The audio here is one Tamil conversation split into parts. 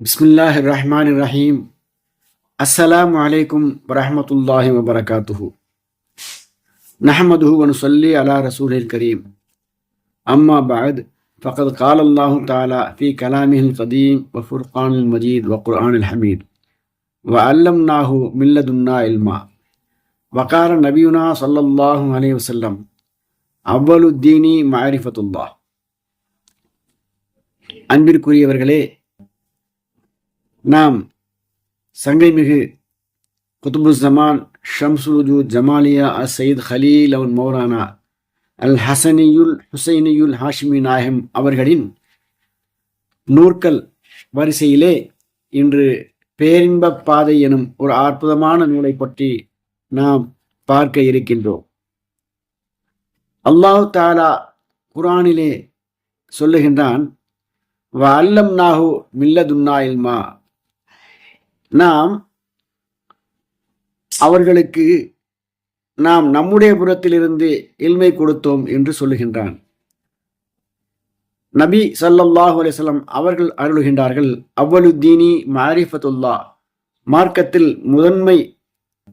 பிஸ்மில்லாஹ் ரஹ்மான் ரஹீம் அஸ்ஸலாமு அலைக்கும் வரஹமத்துல்லாஹி வபரகாத்துஹு நஹமதுஹு வனுசல்லி அலா ரசூலில் கரீம் அம்மா பாத் فقد قال الله تعالى في كلامه القديم وفرقان المجيد وقرآن الحميد وعلمناه من لدنا علما وقال نبينا صلى الله عليه وسلم أول الدين معرفة الله அன்பிற்குரியவர்களே நாம் சங்கைமிகு குதுபு ஜமான் ஷம்சுஜு ஜமாலியா அ சயீத் ஹலீல் அவன் மௌரானா அல் ஹசனியுல் ஹுசைனியுல் ஹாஷ்மி நாயகம் அவர்களின் நூற்கள் வரிசையிலே இன்று பேரின்ப பாதை எனும் ஒரு அற்புதமான நூலை பற்றி நாம் பார்க்க இருக்கின்றோம். அல்லாஹு தாலா குரானிலே சொல்லுகின்றான் வ அல்லம் நாகு மில்லதுன்னா இல்மா நாம் அவர்களுக்கு நாம் நம்முடைய புறத்திலிருந்து இல்மை கொடுத்தோம் என்று சொல்லுகின்றான். நபி சல்லல்லாஹு அலிஸ்லாம் அவர்கள் அருளுகின்றார்கள் அவ்வலுத்தீனி மாரிஃபத்துல்லா. மார்க்கத்தில் முதன்மை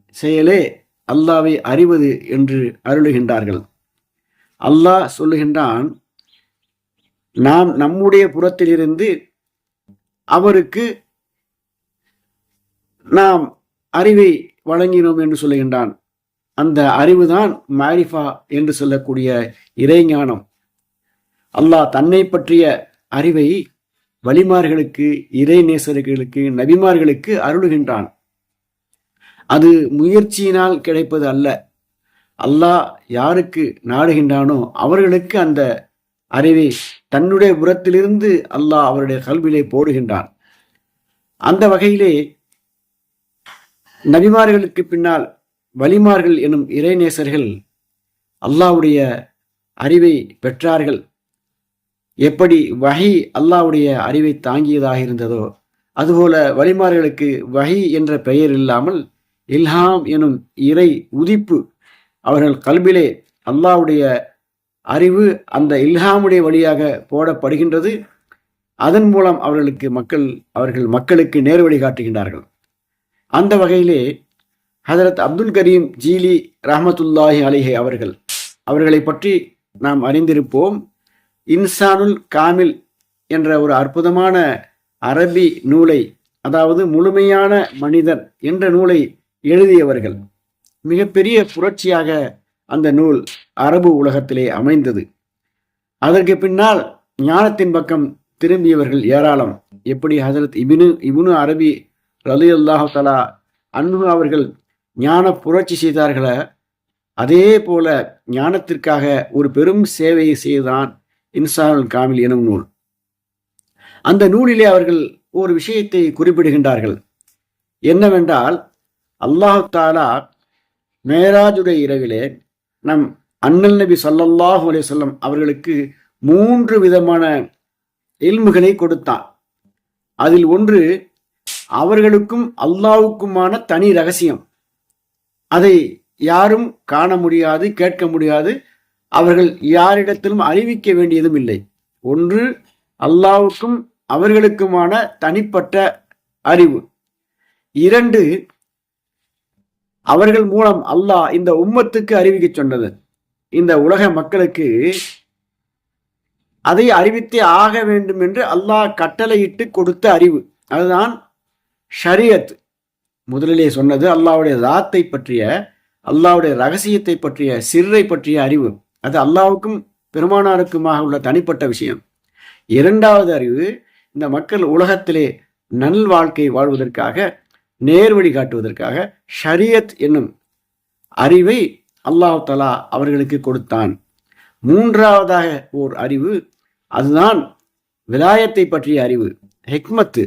செயலே அல்லாவை அறிவது என்று அருளுகின்றார்கள். அல்லாஹ் சொல்லுகின்றான் நாம் நம்முடைய புறத்திலிருந்து அவருக்கு நாம் அறிவை வழங்கினோம் என்று சொல்லுகின்றான். அந்த அறிவு தான் மாரிஃபா என்று சொல்லக்கூடிய இறைஞானம். அல்லாஹ் தன்னை பற்றிய அறிவை வழிமார்களுக்கு இறை நேசர்களுக்கு நபிமார்களுக்கு அருளுகின்றான். அது முயற்சியினால் கிடைப்பது அல்ல. அல்லாஹ் யாருக்கு நாடுகின்றானோ அவர்களுக்கு அந்த அறிவை தன்னுடைய புறத்திலிருந்து அல்லாஹ் அவருடைய கல்வியிலே போடுகின்றான். அந்த வகையிலே நபிமார்களுக்கு பின்னால் வலிமார்கள் எனும் இறைநேசர்கள் அல்லாவுடைய அறிவை பெற்றார்கள். எப்படி வகை அல்லாவுடைய அறிவை தாங்கியதாக இருந்ததோ அதுபோல வலிமார்களுக்கு வகை என்ற பெயர் இல்லாமல் இல்ஹாம் எனும் இறை உதிப்பு அவர்கள் கல்விலே அல்லாவுடைய அறிவு அந்த இல்ஹாமுடைய வழியாக போடப்படுகின்றது. அதன் மூலம் அவர்களுக்கு மக்கள் அவர்கள் மக்களுக்கு நேர் வழி காட்டுகின்றார்கள். அந்த வகையிலே ஹதரத் அப்துல் கரீம் ஜீலி ரஹமத்துல்லாஹி அலிஹே அவர்கள் அவர்களை பற்றி நாம் அறிந்திருப்போம். இன்சானுல் காமில் என்ற ஒரு அற்புதமான அரபி நூலை அதாவது முழுமையான மனிதன் என்ற நூலை எழுதியவர்கள். மிகப்பெரிய புரட்சியாக அந்த நூல் அரபு உலகத்திலே அமைந்தது. அதற்கு பின்னால் ஞானத்தின் பக்கம் திரும்பியவர்கள் ஏராளம். எப்படி ஹசரத் இபினு இபுனு அரபி ரலி அல்லாஹு தலா அன்பு அவர்கள் ஞான புரட்சி செய்தார்கள அதே போல ஞானத்திற்காக ஒரு பெரும் சேவையை செய்தான் இன்சானுல் காமில் எனும் நூல். அந்த நூலிலே அவர்கள் ஒரு விஷயத்தை குறிப்பிடுகின்றார்கள். என்னவென்றால் அல்லாஹு தாலா மேராஜுடைய இரவிலே நம் அண்ணல் நபி சல்லல்லாஹு அலே சொல்லம் அவர்களுக்கு மூன்று விதமான எல்முகளை கொடுத்தான். அதில் ஒன்று அவர்களுக்கும் அல்லாவுக்குமான தனி ரகசியம். அதை யாரும் காண முடியாது கேட்க முடியாது. அவர்கள் யாரிடத்திலும் அறிவிக்க வேண்டியதும் இல்லை. ஒன்று அல்லாவுக்கும் அவர்களுக்குமான தனிப்பட்ட அறிவு. இரண்டு அவர்கள் மூலம் அல்லாஹ் இந்த உம்மத்துக்கு அறிவிக்க சொன்னது. இந்த உலக மக்களுக்கு அதை அறிவித்தே ஆக வேண்டும் என்று அல்லாஹ் கட்டளையிட்டு கொடுத்த அறிவு. அதுதான் ஷரியத் முதலிலே சொன்னது அல்லாவுடைய ராத்தை பற்றிய அல்லாவுடைய ரகசியத்தை பற்றிய சிறை பற்றிய அறிவு. அது அல்லாவுக்கும் பெருமானாருக்குமாக உள்ள தனிப்பட்ட விஷயம். இரண்டாவது அறிவு இந்த மக்கள் உலகத்திலே நல் வாழ்க்கை வாழ்வதற்காக நேர்வழி காட்டுவதற்காக ஷரியத் என்னும் அறிவை அல்லாஹ் தலா அவர்களுக்கு கொடுத்தான். மூன்றாவதாக ஓர் அறிவு அதுதான் விலாயத்தை பற்றிய அறிவு ஹெக்மத்து.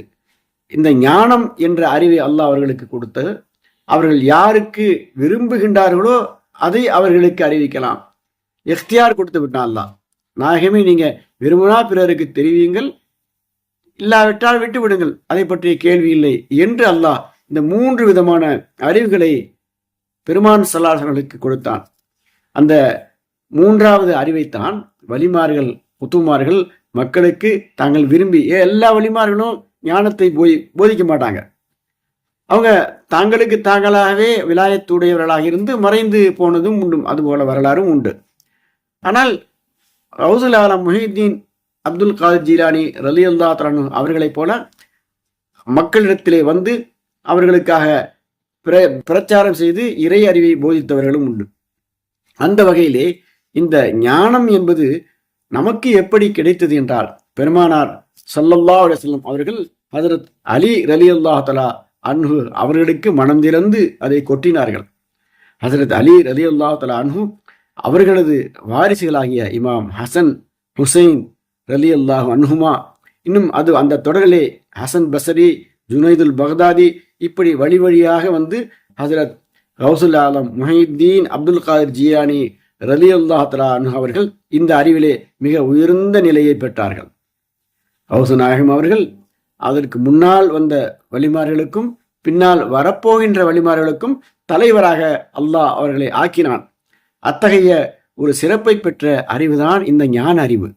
இந்த ஞானம் என்ற அறிவை அல்லாஹ் அவர்களுக்கு கொடுத்து அவர்கள் யாருக்கு விரும்புகின்றார்களோ அதை அவர்களுக்கு அறிவிக்கலாம். எஃப்தியார் கொடுத்து விட்டான் அல்லாஹ். நாயகமே நீங்க விரும்பினா பிறருக்கு தெரிவியுங்கள். இல்லாவிட்டால் விட்டு விடுங்கள். அதை பற்றிய கேள்வி இல்லை என்று அல்லாஹ் இந்த மூன்று விதமான அறிவுகளை பெருமான் சல்லாசர்களுக்கு கொடுத்தான். அந்த மூன்றாவது அறிவைத்தான் வலிமார்கள் புத்துமார்கள் மக்களுக்கு தாங்கள் விரும்பி எல்லா வழிமார்களும் ஞானத்தை போய் போதிக்க மாட்டாங்க. அவங்க தாங்களுக்கு தாங்களாகவே விலாயத்துடையவர்களாக இருந்து மறைந்து போனதும் உண்டு. அதுபோல வரலாறும் உண்டு. ஆனால் ரவுசுல் ஆலம் முஹிதீன் அப்துல் காதர் ஜீலானி ரலி அல்லா தலானு அவர்களைப் போல மக்களிடத்திலே வந்து அவர்களுக்காக பிர பிரச்சாரம் செய்து இறை அறிவை போதித்தவர்களும் உண்டு. அந்த வகையிலே இந்த ஞானம் என்பது நமக்கு எப்படி கிடைத்தது என்றால் பெருமானார் சல்லல்லா அலுவலம் அவர்கள் ஹதரத் அலி ரலி அல்லா தலா அன்ஹு அவர்களுக்கு மனம் திறந்து அதை கொட்டினார்கள். ஹசரத் அலி ரலி அல்லா தலா அன்ஹு அவர்களது வாரிசுகளாகிய இமாம் ஹசன் ஹுசைன் ரலி அல்லாஹ் அன்ஹுமா இன்னும் அது அந்த தொடரிலே ஹசன் பசரி ஜுனைதுல் பக்தாதி இப்படி வழி வழியாக வந்து ஹசரத் கௌசுல் ஆலம் முஹித்தீன் அப்துல் காதிர் ஜியானி ரலி அல்லா தலா அன்ஹு அவர்கள் இந்த அறிவிலே மிக உயர்ந்த நிலையை பெற்றார்கள். கௌசு நாயகம் அவர்கள் அதற்கு முன்னால் வந்த வழிமார்களுக்கும் பின்னால் வரப்போகின்ற வழிமார்களுக்கும் தலைவராக அல்லாஹ் அவர்களை ஆக்கினான். அத்தகைய ஒரு சிறப்பை பெற்ற அறிவுதான் இந்த ஞான அறிவு.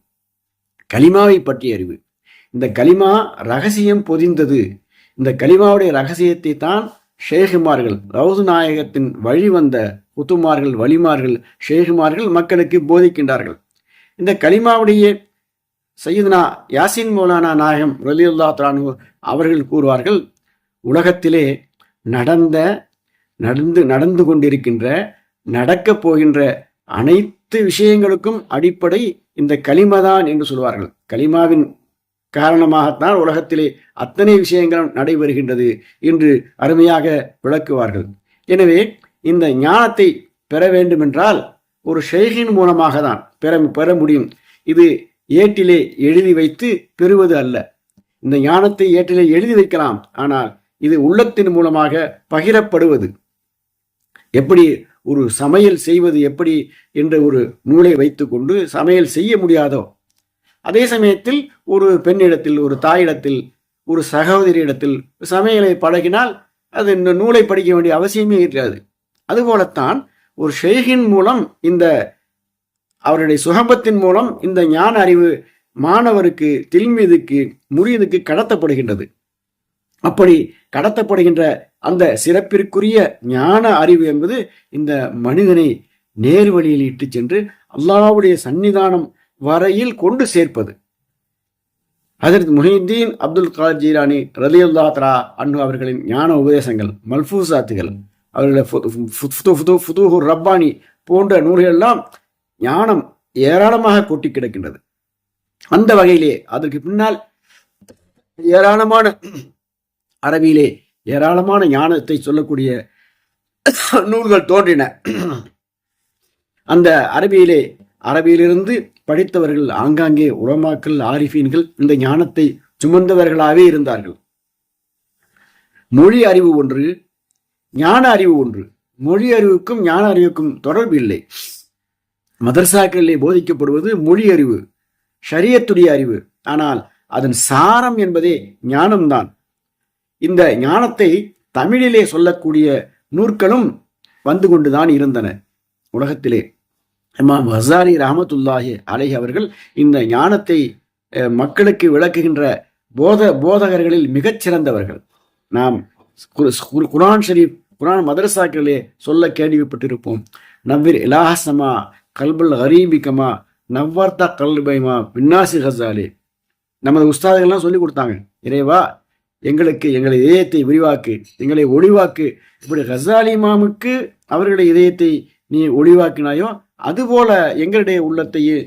கலிமாவை பற்றிய அறிவு. இந்த கலிமா ரகசியம் பொதிந்தது. இந்த கலிமாவுடைய ரகசியத்தை தான் ஷேகுமார்கள் ரவுது நாயகத்தின் வழி வந்த குத்துமார்கள் வழிமார்கள் ஷேகுமார்கள் மக்களுக்கு போதிக்கின்றார்கள். இந்த கலிமாவுடைய சையதுனா யாசின் மௌலானா நாயகம் ரலியுல்லா தானு அவர்கள் கூறுவார்கள் உலகத்திலே நடந்த நடந்து நடந்து கொண்டிருக்கின்ற நடக்கப் போகின்ற அனைத்து விஷயங்களுக்கும் அடிப்படை இந்த களிமதான் என்று சொல்வார்கள். களிமாவின் காரணமாகத்தான் உலகத்திலே அத்தனை விஷயங்களும் நடைபெறுகின்றது என்று அருமையாக விளக்குவார்கள். எனவே இந்த ஞானத்தை பெற வேண்டுமென்றால் ஒரு ஷெய்கின் மூலமாக தான் பெற பெற முடியும். இது ஏட்டிலே எழுதி வைத்து பெறுவது அல்ல. இந்த ஞானத்தை ஏட்டிலே எழுதி வைக்கலாம். ஆனால் இது உள்ளத்தின் மூலமாக பகிரப்படுவது. எப்படி ஒரு சமையல் செய்வது எப்படி என்ற ஒரு நூலை வைத்துக்கொண்டு சமையல் செய்ய முடியாதோ அதே சமயத்தில் ஒரு பெண்ணிடத்தில் ஒரு தாயிடத்தில் ஒரு சகோதரியிடத்தில் சமையலை பழகினால் அது இந்த நூலை படிக்க வேண்டிய அவசியமே இருக்காது. அதுபோலத்தான் ஒரு ஷேகின் மூலம் இந்த அவருடைய சுகபத்தின் மூலம் இந்த ஞான அறிவு மாணவருக்கு தில்மீதுக்கு முறியதுக்கு கடத்தப்படுகின்றது. அப்படி கடத்தப்படுகின்ற அந்த சிறப்பிற்குரிய ஞான அறிவு என்பது இந்த மனிதனை நேர்வழியில் இட்டு சென்று அல்லாவுடைய சன்னிதானம் வரையில் கொண்டு சேர்ப்பது. அதற்கு முஹிதீன் அப்துல் கார் ஜீரானி ரலி அல்லா அன்னு அவர்களின் ஞான உபதேசங்கள் மல்பூசாத்துகள் அவர்களுடைய ரப்பானி போன்ற நூல்கள் எல்லாம் ஞானம் ஏராளமாக கொட்டி கிடக்கின்றது. அந்த வகையிலே அதற்கு பின்னால் ஏராளமான அரபியிலே ஏராளமான ஞானத்தை சொல்லக்கூடிய நூல்கள் தோன்றின. அந்த அரபியிலே அரபியிலிருந்து படித்தவர்கள் ஆங்காங்கே உரமாக்கள் ஆரிஃபீன்கள் இந்த ஞானத்தை சுமந்தவர்களாகவே இருந்தார்கள். மொழி அறிவு ஒன்று ஞான அறிவு ஒன்று. மொழி அறிவுக்கும் ஞான அறிவுக்கும் தொடர்பு இல்லை. மதர்சாக்களிலே போதிக்கப்படுவது மொழி அறிவு ஷரியத்துடைய அறிவு. ஆனால் அதன் சாரம் என்பதே ஞானம்தான். இந்த ஞானத்தை தமிழிலே சொல்லக்கூடிய நூற்களும் வந்து கொண்டுதான் இருந்தன உலகத்திலே. இமாம் ஹசாரி ரஹமத்துல்லாஹி அலை அவர்கள் இந்த ஞானத்தை மக்களுக்கு விளக்குகின்ற போத போதகர்களில் மிகச்சிறந்தவர்கள் நாம் குரான் ஷரீப் குரான் மதரசாக்களே சொல்ல கேள்விப்பட்டிருப்போம். நவ்விர் இலாஹசமா கல்புல் ஹரீபிகமா நவ்வர்த்தா கல்பைமா பின்னாசி ஹசாலே நமது உஸ்தாதுகள்லாம் சொல்லி கொடுத்தாங்க. இறைவா எங்களுக்கு எங்களை இதயத்தை விரிவாக்கு எங்களை ஒளிவாக்கு. இப்படி ஹசாலி மாமுக்கு அவர்களுடைய இதயத்தை நீ ஒளிவாக்கினாயோ அதுபோல எங்களுடைய உள்ளத்தையே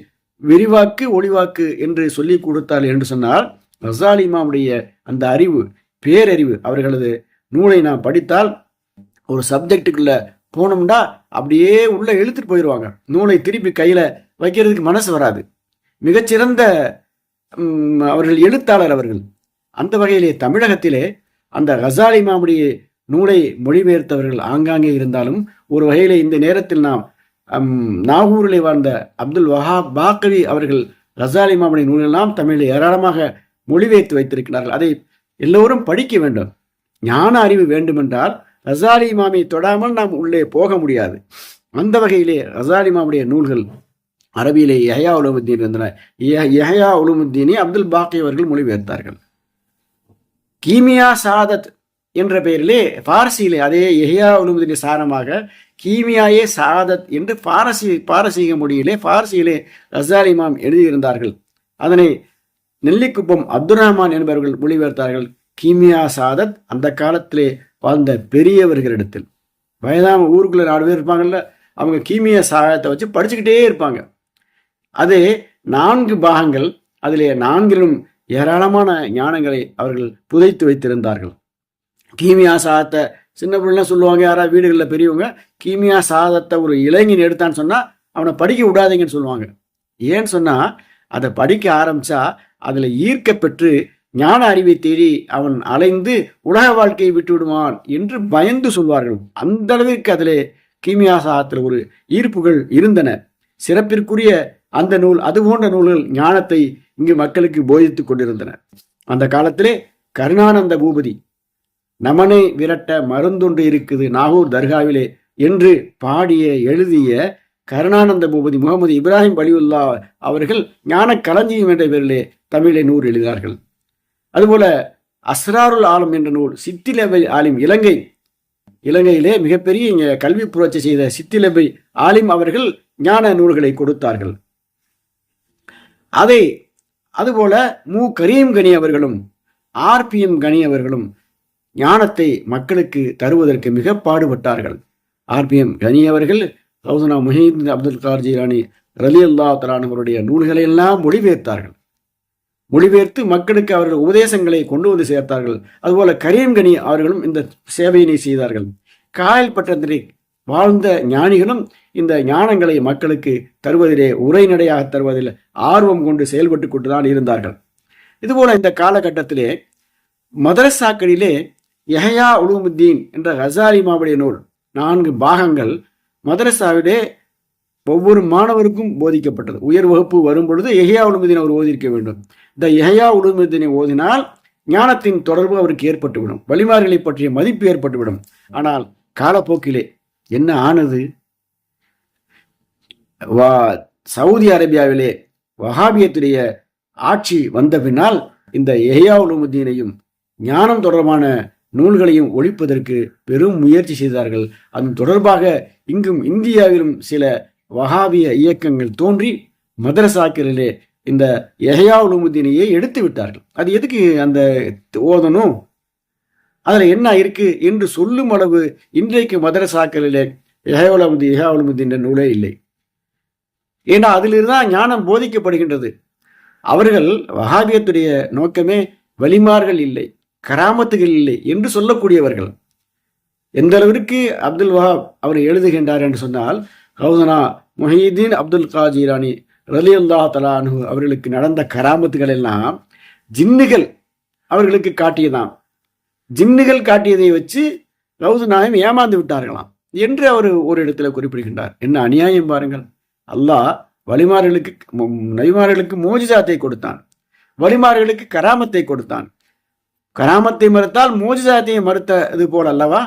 விரிவாக்கு ஒளிவாக்கு என்று சொல்லி கொடுத்தாள் என்று சொன்னால் ஹசாலி மாமுடைய அந்த அறிவு பேரறிவு அவர்களது நூலை நாம் படித்தால் ஒரு சப்ஜெக்டுக்குள்ள போனோம்னா அப்படியே உள்ள இழுத்துட்டு போயிடுவாங்க நூலை திருப்பி கையில் வைக்கிறதுக்கு மனசு வராது. மிகச்சிறந்த அவர்கள் எழுத்தாளர் அவர்கள். அந்த வகையிலே தமிழகத்திலே அந்த ஹசாலி மாமுடைய நூலை மொழிபெயர்த்தவர்கள் ஆங்காங்கே இருந்தாலும் ஒரு வகையிலே இந்த நேரத்தில் நாம் நாகூரிலே வாழ்ந்த அப்துல் வஹாப் பாக்கவி அவர்கள் ரசாலி மாமுடைய நூலெல்லாம் தமிழில் ஏராளமாக மொழிபெயர்த்து வைத்திருக்கிறார்கள். அதை எல்லோரும் படிக்க வேண்டும். ஞான அறிவு வேண்டுமென்றால் ரசாலி இமாமை தொடாமல் நாம் உள்ளே போக முடியாது. அந்த வகையிலே ரசாலி இமாமுடைய நூல்கள் அரபியிலே யஹயா உலமுத்தீன் இருந்தன. யஹயா உலமுத்தீனை அப்துல் பாக்கி அவர்கள் மொழிபெயர்த்தார்கள். கீமியா சாதத் என்ற பெயரிலே பாரசியிலே அதே எஹியா உலுமுதின் சாரமாக கீமியாயே சாதத் என்று பாரசி பாரசீக மொழியிலே பாரசியிலே ரசாலி இமாம் எழுதியிருந்தார்கள். அதனை நெல்லிக்குப்பம் அப்துல் ரஹ்மான் என்பவர்கள் மொழிபெயர்த்தார்கள். கீமியா சாதத் அந்த காலத்திலே வாழ்ந்த பெரியவர்களிடத்தில். வயதாம ஊருக்குள்ள நாலு பேர் இருப்பாங்கல்ல அவங்க கீமிய சாதத்தை வச்சு படிச்சுக்கிட்டே இருப்பாங்க. அது நான்கு பாகங்கள் அதிலே நான்கிலும் ஏராளமான ஞானங்களை அவர்கள் புதைத்து வைத்திருந்தார்கள். கீமியா சாதத்தை சின்ன பிள்ளைலாம் சொல்லுவாங்க யாராவது வீடுகளில் பெரியவங்க கீமியா சாதத்தை ஒரு இளைஞன் எடுத்தான்னு சொன்னால் அவனை படிக்க விடாதீங்கன்னு சொல்லுவாங்க. ஏன்னு சொன்னால் அதை படிக்க ஆரம்பித்தா அதில் ஈர்க்கப்பெற்று ஞான அறிவை தேடி அவன் அலைந்து உலக வாழ்க்கையை விட்டு விடுவான் என்று பயந்து சொல்வார்கள். அந்த அளவிற்கு அதிலே கீமியா சாதத்தில் ஒரு ஈர்ப்புகள் இருந்தன. சிறப்பிற்குரிய அந்த நூல் அது போன்ற நூல்கள் ஞானத்தை இங்கு மக்களுக்கு போதித்துக் கொண்டிருந்தன. அந்த காலத்திலே கருணானந்த பூபதி நமனை விரட்ட மருந்தொன்று இருக்குது நாகூர் தர்காவிலே என்று பாடிய எழுதிய கருணானந்த பூபதி முகமது இப்ராஹிம் வலியுல்லா அவர்கள் ஞான களஞ்சியம் என்ற பெயரிலே தமிழை நூறு எழுதினார்கள். அதுபோல அஸ்ராருல் ஆலம் என்ற நூல் சித்திலபை ஆலிம் இலங்கை. இலங்கையிலே மிகப்பெரிய இங்கே கல்வி புரட்சி செய்த சித்திலபை ஆலிம் அவர்கள் ஞான நூல்களை கொடுத்தார்கள். அதை அதுபோல மு. கரீம் கனி அவர்களும் ஆர்பிஎம் கனி அவர்களும் ஞானத்தை மக்களுக்கு தருவதற்கு மிக பாடுபட்டார்கள். ஆர்பிஎம் கனி அவர்கள் சௌசனா முஹீத் அப்துல் கார் ஜீரானி ரலி அல்லா தலானவருடைய நூல்களை எல்லாம் மொழிபெயர்த்தார்கள். மொழிபெயர்த்து மக்களுக்கு அவர்கள் உபதேசங்களை கொண்டு வந்து சேர்த்தார்கள். அதுபோல கரீம் கனி அவர்களும் இந்த சேவையினை செய்தார்கள். காயல் பட்டத்திலே வாழ்ந்த ஞானிகளும் இந்த ஞானங்களை மக்களுக்கு தருவதிலே உரைநடையாக தருவதில் ஆர்வம் கொண்டு செயல்பட்டு கொண்டுதான் இருந்தார்கள். இதுபோல இந்த காலகட்டத்திலே மதரசாக்களிலே எஹயா உலுமுத்தீன் என்ற ஹசாரிமாவுடைய நூல் நான்கு பாகங்கள் மதரசாவிலே ஒவ்வொரு மாணவருக்கும் போதிக்கப்பட்டது. உயர் வகுப்பு வரும் பொழுது எஹியா உலுமுதீன் அவர் ஓதிருக்க வேண்டும். இந்த எஹயா உலுமதினை ஓதினால் ஞானத்தின் தொடர்பு அவருக்கு ஏற்பட்டுவிடும். வழிமார்களை பற்றிய மதிப்பு ஏற்பட்டுவிடும். ஆனால் காலப்போக்கிலே என்ன ஆனது? வா சவுதி அரேபியாவிலே வஹாபியத்துடைய ஆட்சி வந்த பின்னால் இந்த எஹியா உலுமுதீனையும் ஞானம் தொடர்பான நூல்களையும் ஒழிப்பதற்கு பெரும் முயற்சி செய்தார்கள். அது தொடர்பாக இங்கும் இந்தியாவிலும் சில வஹாபிய இயக்கங்கள் தோன்றி மதரசாக்களிலே இந்த எஹயா எடுத்து விட்டார்கள். அது எதுக்கு அந்த ஓதணும்? அதில் என்ன இருக்கு என்று சொல்லும் அளவு இன்றைக்கு மதரசாக்களிலே எஹவுலமுதி எஹாவுலமுதி நூலே இல்லை. ஏன்னா அதிலிருந்து தான் ஞானம் போதிக்கப்படுகின்றது. அவர்கள் வஹாபியத்துடைய நோக்கமே வலிமார்கள் இல்லை கராமத்துகள் இல்லை என்று சொல்லக்கூடியவர்கள். எந்த அளவிற்கு அப்துல் வஹாப் அவர் எழுதுகின்றார் என்று சொன்னால் ஹவுசனா முஹீதீன் அப்துல் காஜீரானி ரலி அல்லா தலானு அவர்களுக்கு நடந்த கராமத்துகள் எல்லாம் ஜின்னுகள் அவர்களுக்கு காட்டியதாம். ஜின்னுகள் காட்டியதை வச்சு ரவுது நாயம் ஏமாந்து விட்டார்களாம் என்று அவர் ஒரு இடத்துல குறிப்பிடுகின்றார். என்ன அநியாயம் பாருங்கள். அல்லாஹ் வழிமார்களுக்கு நபிமார்களுக்கு மோஜிசாத்தை கொடுத்தான். வழிமார்களுக்கு கராமத்தை கொடுத்தான். கராமத்தை மறுத்தால் மோஜிசாத்தை மறுத்தது போல் அல்லவா?